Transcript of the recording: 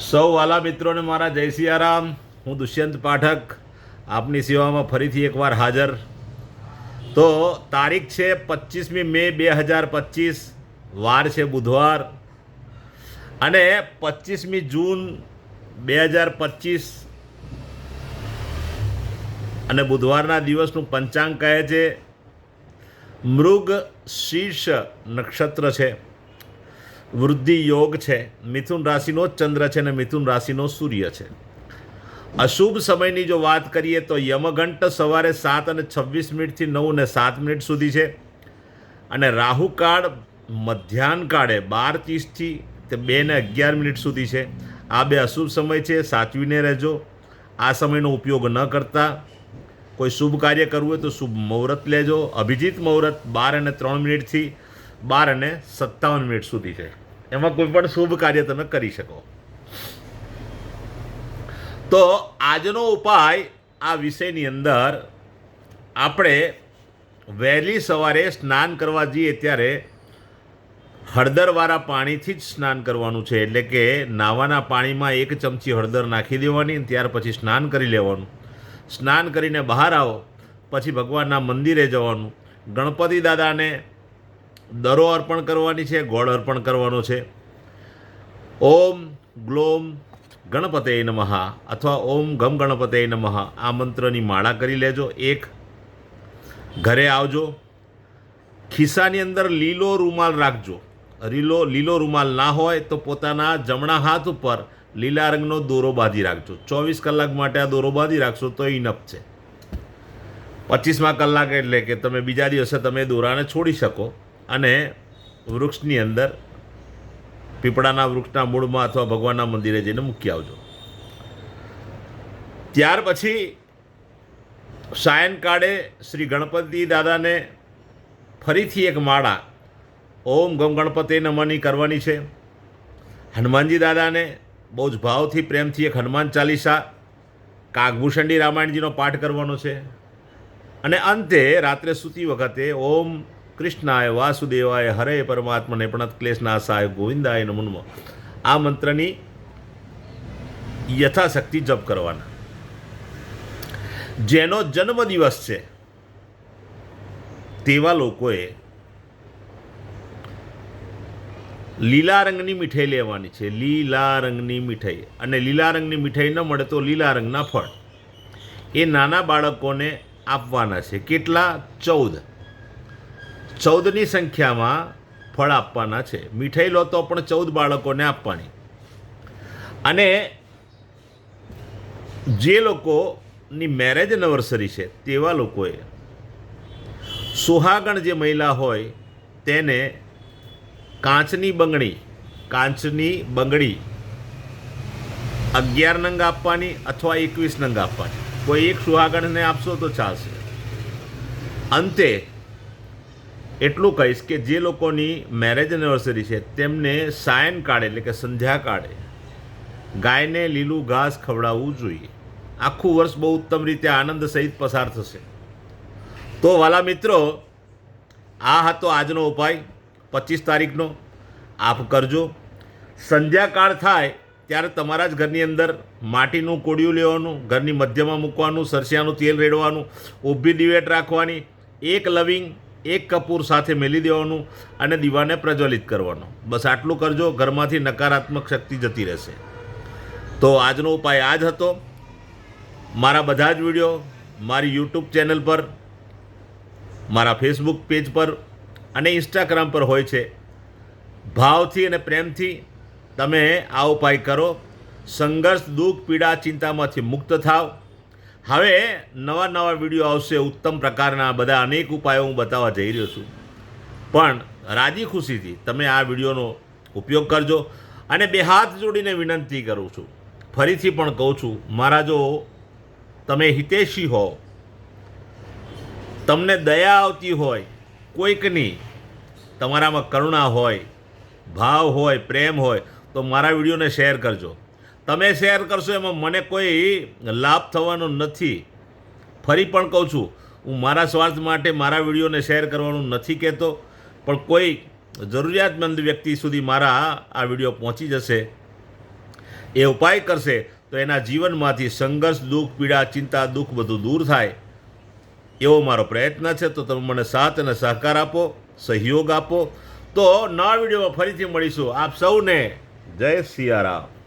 સૌ વાલા મિત્રોને મારા જય સિયારામ. હું દુષ્યંત પાઠક આપની સેવામાં ફરીથી એકવાર હાજર. તો તારીખ છે પચીસમી મે બે હજાર પચીસ વાર છે બુધવાર. અને પચીસમી જૂન બે હજાર પચીસ અને બુધવારના દિવસનું પંચાંગ કહે છે. મૃગ શીર્ષ નક્ષત્ર છે. વૃદ્ધિ યોગ છે, મિથુન રાશિનો જ ચંદ્ર છે અને મિથુન રાશિનો સૂર્ય છે. અશુભ સમયની જો વાત કરીએ તો યમઘંટ સવારે સાત અને છવ્વીસ મિનિટથી નવ અને સાત મિનિટ સુધી છે. અને રાહુકાળ મધ્યાહન કાળે બાર ત્રીસથી તે બે ને અગિયાર મિનિટ સુધી છે. આ બે અશુભ સમય છે, સાચવીને રહેજો. આ સમયનો ઉપયોગ ન કરતા. કોઈ શુભ કાર્ય કરવું હોય તો શુભ મુહૂર્ત લેજો. અભિજીત મુહૂર્ત બાર અને ત્રણ મિનિટથી બાર અને સત્તાવન મિનિટ સુધી છે. એમાં કોઈ પણ શુભ કાર્ય તમે કરી શકો. તો આજનો ઉપાય આ વિષયની અંદર આપણે વહેલી સવારે સ્નાન કરવા જઈએ ત્યારે હળદરવાળા પાણીથી જ સ્નાન કરવાનું છે. એટલે કે નાવાના પાણીમાં એક ચમચી હળદર નાખી દેવાની ત્યાર પછી સ્નાન કરી લેવાનું. સ્નાન કરીને બહાર આવો, પછી ભગવાનના મંદિરે જવાનું. ગણપતિ દાદાને દરો અર્પણ કરવાની છે, ગોળ અર્પણ કરવાનો છે. ઓમ ગ્લોમ ગણપતે નમઃ અથવા ઓમ ગમ ગણપતે નમઃ આ મંત્રની માળા કરી લેજો. એક, ઘરે આવજો. ખિસ્સાની અંદર લીલો રૂમાલ રાખજો. લીલો લીલો રૂમાલ ના હોય તો પોતાના જમણા હાથ ઉપર લીલા રંગનો દોરો બાંધી રાખજો. ચોવીસ કલાક માટે આ દોરો બાંધી રાખશો તો ઇનફ છે. પચીસમા કલાક એટલે કે તમે બીજા દિવસે તમે દોરાને છોડી શકો. અને વૃક્ષની અંદર પીપળાના વૃક્ષના મૂળમાં અથવા ભગવાનના મંદિરે જઈને મૂકી આવજો. ત્યાર પછી સાયનકાળે શ્રી ગણપતિ દાદાને ફરીથી એક માળા, ઓમ ગમ ગણપતિ નમની કરવાની છે. હનુમાનજી દાદાને બહુ જ ભાવથી પ્રેમથી એક હનુમાન ચાલીસા કાગભૂષણી રામાયણજીનો પાઠ કરવાનો છે. અને અંતે રાત્રે સૂતી વખતે ઓમ કૃષ્ણાય વાસુદેવાય હરે પરમાત્મને પ્રણત ક્લેશનાશાય ગોવિંદાય નમુન્મ. નમઃ આ મંત્રની યથાશક્તિ જપ કરવાના. જેનો જન્મદિવસ છે, તેવા લોકોએ લીલા રંગની મીઠાઈ લેવાની છે, લીલા રંગની મીઠાઈ. અને લીલા રંગની મીઠાઈ ન મળે તો લીલા રંગના ફળ. એ નાના બાળકોને આપવાના છે. કેટલા? ચૌદ. ચૌદની સંખ્યામાં ફળ આપવાના છે. મીઠાઈ લો તો પણ ચૌદ બાળકોને આપવાની. અને જે લોકોની મેરેજ એનિવર્સરી છે, તેવા લોકોએ સુહાગણ જે મહિલા હોય, તેને કાચની બંગડી કાચની બંગડી અગિયાર નંગ આપવાની અથવા એકવીસ નંગ આપવાની. કોઈ એક સુહાગણને આપશો તો ચાલશે. અંતે એટલું કહીશ કે જે લોકોની મેરેજ એનિવર્સરી છે, તેમને સાયંકાળે એટલે કે સંધ્યા કાળે ગાયને લીલું ઘાસ ખવડાવવું જોઈએ. આખું વર્ષ બહુ ઉત્તમ રીતે આનંદ સહિત પસાર થશે. તો વાલા મિત્રો, આ હતો આજનો ઉપાય. પચીસ તારીખનો આપ કરજો. સંધ્યાકાળ થાય ત્યારે તમારા જ ઘરની અંદર માટીનું કોડિયું લેવાનું, ઘરની મધ્યમાં મૂકવાનું, સરસિયાનું તેલ રેડવાનું, ઊભી દિવેટ રાખવાની, એક લવિંગ એક કપૂર સાથે મેલી દેવાનું અને દીવાને પ્રજ્વલિત કરવાનો. બસ આટલું કરજો, ઘરમાંથી નકારાત્મક શક્તિ જતી રહેશે. તો આજનો ઉપાય આ જ હતો. મારા બધા જ વીડિયો મારી યુટ્યુબ ચેનલ પર, મારા ફેસબુક પેજ પર અને ઇન્સ્ટાગ્રામ પર હોય છે. ભાવથી અને પ્રેમથી તમે આ ઉપાય કરો. સંઘર્ષ, દુઃખ, પીડા, ચિંતામાંથી મુક્ત થાવ. હવે નવા નવા વીડિયો આવશે, ઉત્તમ પ્રકારના બધા અનેક ઉપાયો હું બતાવવા જઈ રહ્યો છું. પણ રાજી ખુશીથી તમે આ વિડીયોનો ઉપયોગ કરજો અને બે હાથ જોડીને વિનંતી કરું છું. ફરીથી પણ કહું છું, મારા જો તમે હિતેશી હો, તમને દયા આવતી હોય કોઈકની તમારામાં કરુણા હોય, ભાવ હોય, પ્રેમ હોય, તો મારા વિડીયોને શેર કરજો. તમે શેર કરશો એમાં મને કોઈ લાભ થવાનો નથી. ફરી પણ કહું છું, હું મારા સ્વાર્થ માટે મારા વિડીયોને શેર કરવાનું નથી કહેતો, પણ કોઈ જરૂરિયાતમંદ વ્યક્તિ સુધી મારા આ વીડિયો પહોંચી જશે, એ ઉપાય કરશે, તો એના જીવનમાંથી સંઘર્ષ, દુઃખ, પીડા, ચિંતા, દુઃખ બધું દૂર થાય, એવો મારો પ્રયત્ન છે. તો તમે મને સાથ અને સહકાર આપો, સહયોગ આપો. તો નવા વિડીયોમાં ફરીથી મળીશું. આપ સૌને જય સિયારામ.